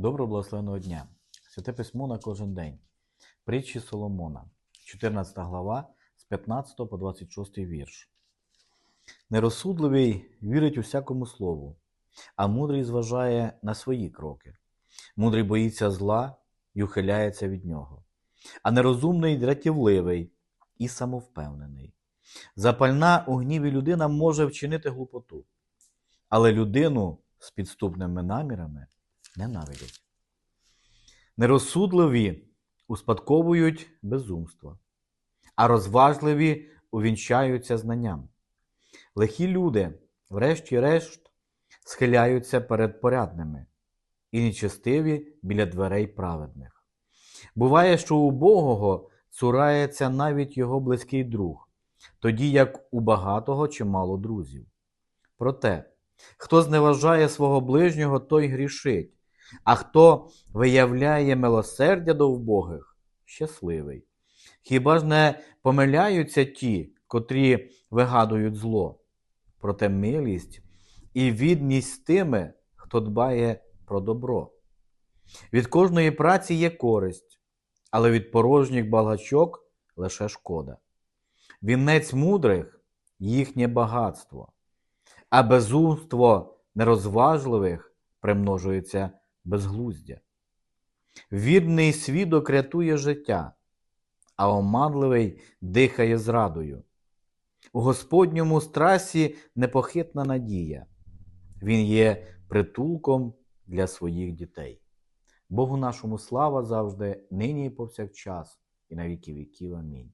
Доброго благословеного дня. Святе письмо на кожен день. Притчі Соломона, 14 глава з 15 по 26 вірш. Нерозсудливий вірить усякому слову, а мудрий зважає на свої кроки. Мудрий боїться зла і ухиляється від нього, а нерозумний дратівливий і самовпевнений. Запальна у гніві людина може вчинити глупоту, але людину з підступними намірами ненавидять. Нерозсудливі успадковують безумство, а розважливі увінчаються знанням. Лихі люди, врешті-решт, схиляються перед порядними і нечестиві біля дверей праведних. Буває, що у Богого цурається навіть його близький друг, тоді як у багатого чимало друзів. Проте, хто зневажає свого ближнього, той грішить, а хто виявляє милосердя до вбогих, щасливий. Хіба ж не помиляються ті, котрі вигадують зло? Проте милість і відність з тими, хто дбає про добро. Від кожної праці є користь, але від порожніх балачок лише шкода. Вінець мудрих їхнє багатство, а безумство нерозважливих примножується безглуздя. Вірний свідок рятує життя, а оманливий дихає зрадою. У Господньому страсі непохитна надія. Він є притулком для своїх дітей. Богу нашому слава завжди, нині і повсякчас, і на віки віків. Амінь.